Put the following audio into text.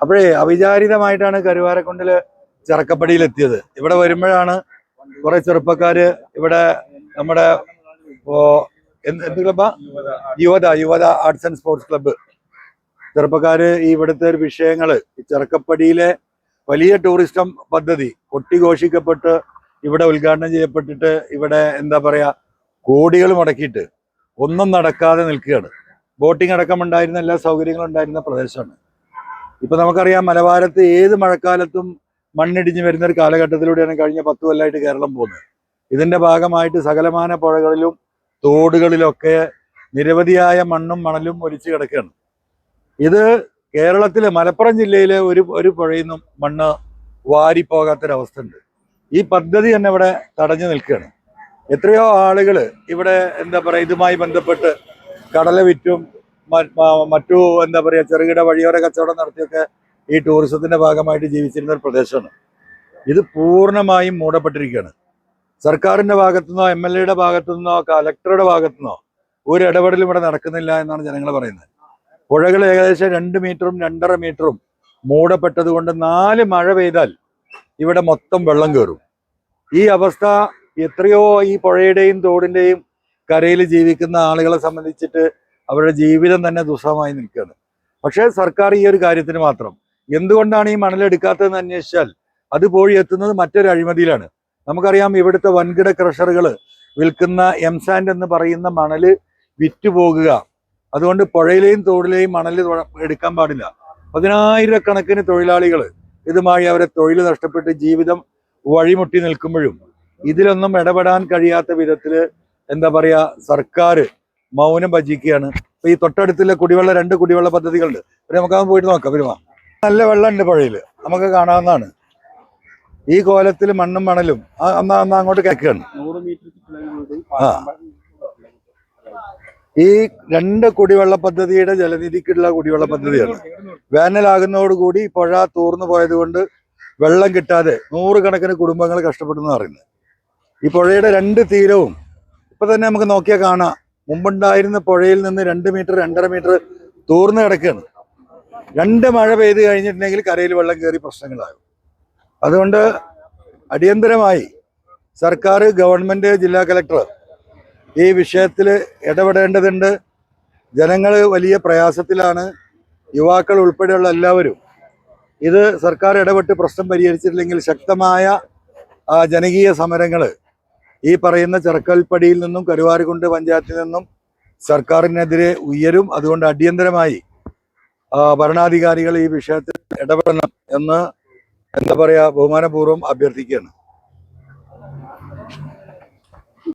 അപ്പോഴേ അവിചാരിതമായിട്ടാണ് കരുവാരക്കുണ്ടിൽ ചെറുക്കപ്പടിയിലെത്തിയത്. ഇവിടെ വരുമ്പോഴാണ് കുറെ ചെറുപ്പക്കാര് ഇവിടെ നമ്മുടെ എന്ത് ക്ലബ്ബാ Yuvatha Yuvatha arts and sports club ചെറുപ്പക്കാര് ഈ ഇവിടുത്തെ ഒരു വിഷയങ്ങൾ ഈ ചെറുക്കപ്പടിയിലെ വലിയ ടൂറിസ്റ്റം പദ്ധതി കൊട്ടിഘോഷിക്കപ്പെട്ട് ഇവിടെ ഉദ്ഘാടനം ചെയ്യപ്പെട്ടിട്ട് ഇവിടെ എന്താ പറയാ കോടികൾ മുടക്കിയിട്ട് ഒന്നും നടക്കാതെ നിൽക്കുകയാണ്. ബോട്ടിംഗ് അടക്കം ഉണ്ടായിരുന്ന എല്ലാ സൗകര്യങ്ങളും ഉണ്ടായിരുന്ന പ്രദേശമാണ്. ഇപ്പൊ നമുക്കറിയാം മലബാരത്ത് ഏത് മഴക്കാലത്തും മണ്ണിടിഞ്ഞ് വരുന്ന ഒരു കാലഘട്ടത്തിലൂടെയാണ് കഴിഞ്ഞ പത്ത് കൊല്ലമായിട്ട് കേരളം പോകുന്നത്. ഇതിന്റെ ഭാഗമായിട്ട് സകലമാന പുഴകളിലും തോടുകളിലൊക്കെ നിരവധിയായ മണ്ണും മണലും ഒലിച്ചു കിടക്കുകയാണ്. ഇത് കേരളത്തിലെ മലപ്പുറം ജില്ലയിലെ ഒരു ഒരു പുഴയിൽ നിന്നും മണ്ണ് വാരിപ്പോകാത്തൊരവസ്ഥ ഉണ്ട് ഈ പദ്ധതി തന്നെ ഇവിടെ തടഞ്ഞു നിൽക്കുകയാണ്. എത്രയോ ആളുകൾ ഇവിടെ എന്താ പറയുക ഇതുമായി ബന്ധപ്പെട്ട് കടല വിറ്റും മറ്റു എന്താ പറയുക ചെറുകിട വഴിയോര കച്ചവടം നടത്തിയൊക്കെ ഈ ടൂറിസത്തിന്റെ ഭാഗമായിട്ട് ജീവിച്ചിരുന്ന ഒരു പ്രദേശമാണ്. ഇത് പൂർണമായും മൂടപ്പെട്ടിരിക്കുകയാണ്. സർക്കാരിന്റെ ഭാഗത്തുനിന്നോ എം എൽ എയുടെ ഭാഗത്തുനിന്നോ കലക്ടറുടെ ഭാഗത്തുനിന്നോ ഒരു ഇടപെടലും ഇവിടെ നടക്കുന്നില്ല എന്നാണ് ജനങ്ങൾ പറയുന്നത്. പുഴകൾ ഏകദേശം രണ്ട് മീറ്ററും രണ്ടര മീറ്ററും മൂടപ്പെട്ടത് കൊണ്ട് നാല് മഴ പെയ്താൽ ഇവിടെ മൊത്തം വെള്ളം കയറും ഈ അവസ്ഥ എത്രയോ ഈ പുഴയുടെയും തോടിന്റെയും കരയിൽ ജീവിക്കുന്ന ആളുകളെ സംബന്ധിച്ചിട്ട് അവരുടെ ജീവിതം തന്നെ ദുസ്സഹമായി നിൽക്കുകയാണ്. പക്ഷേ സർക്കാർ ഈ ഒരു കാര്യത്തിന് മാത്രം എന്തുകൊണ്ടാണ് ഈ മണലെടുക്കാത്തതെന്ന് അന്വേഷിച്ചാൽ അത് പോയി എത്തുന്നത് മറ്റൊരു അഴിമതിയിലാണ്. നമുക്കറിയാം ഇവിടുത്തെ വൻകിട ക്രഷറുകൾ വിൽക്കുന്ന എം സാൻഡ് എന്ന് പറയുന്ന മണൽ വിറ്റുപോകുക. അതുകൊണ്ട് പുഴയിലെയും തോടിലെയും മണൽ എടുക്കാൻ പാടില്ല. പതിനായിരക്കണക്കിന് തൊഴിലാളികൾ ഇതുമായി അവരെ തൊഴിൽ നഷ്ടപ്പെട്ട് ജീവിതം വഴിമുട്ടി നിൽക്കുമ്പോഴും ഇതിലൊന്നും ഇടപെടാൻ കഴിയാത്ത വിധത്തിൽ എന്താ പറയുക സർക്കാർ മൗനം ഭജിക്കുകയാണ്. ഇപ്പൊ ഈ തൊട്ടടുത്തുള്ള കുടിവെള്ള രണ്ട് കുടിവെള്ള പദ്ധതികളുണ്ട്. ഒരു നമുക്കത് പോയിട്ട് നോക്കാം പെരുമാ നല്ല വെള്ളമുണ്ട് പുഴയിൽ നമുക്ക് കാണാവുന്നതാണ്. ഈ കോലത്തിൽ മണ്ണും മണലും. അന്ന് അന്ന് അങ്ങോട്ട് കേൾക്കുകയാണ് ആ. ഈ രണ്ട് കുടിവെള്ള പദ്ധതിയുടെ ജലനിധിക്കുള്ള കുടിവെള്ള പദ്ധതിയാണ്. വേനലാകുന്നതോടുകൂടി പുഴ തൂർന്നു പോയത് കൊണ്ട് വെള്ളം കിട്ടാതെ നൂറുകണക്കിന് കുടുംബങ്ങൾ കഷ്ടപ്പെടുന്നു പറയുന്നത്. ഈ പുഴയുടെ രണ്ട് തീരവും ഇപ്പൊ തന്നെ നമുക്ക് നോക്കിയാൽ കാണാം. മുമ്പുണ്ടായിരുന്ന പുഴയിൽ നിന്ന് രണ്ട് മീറ്റർ രണ്ടര മീറ്റർ തൂർന്നു കിടക്കുകയാണ്. രണ്ട് മഴ പെയ്ത് കഴിഞ്ഞിട്ടുണ്ടെങ്കിൽ കരയിൽ വെള്ളം കയറി പ്രശ്നങ്ങളാകും. അതുകൊണ്ട് അടിയന്തരമായി സർക്കാർ ഗവൺമെന്റ് ജില്ലാ കലക്ടർ ഈ വിഷയത്തിൽ ഇടപെടേണ്ടതുണ്ട്. ജനങ്ങൾ വലിയ പ്രയാസത്തിലാണ്. യുവാക്കൾ ഉൾപ്പെടെയുള്ള എല്ലാവരും ഇത് സർക്കാർ ഇടപെട്ട് പ്രശ്നം പരിഹരിച്ചിട്ടില്ലെങ്കിൽ ശക്തമായ ജനകീയ സമരങ്ങൾ ഈ പറയുന്ന ചെറുക്കൽപ്പടിയിൽ നിന്നും കരുവാരുകുണ്ട് പഞ്ചായത്തിൽ നിന്നും സർക്കാരിനെതിരെ ഉയരും അതുകൊണ്ട് അടിയന്തരമായി ഭരണാധികാരികൾ ഈ വിഷയത്തിൽ ഇടപെടണം എന്ന് എന്താ പറയുക ബഹുമാനപൂർവം അഭ്യർത്ഥിക്കുകയാണ്.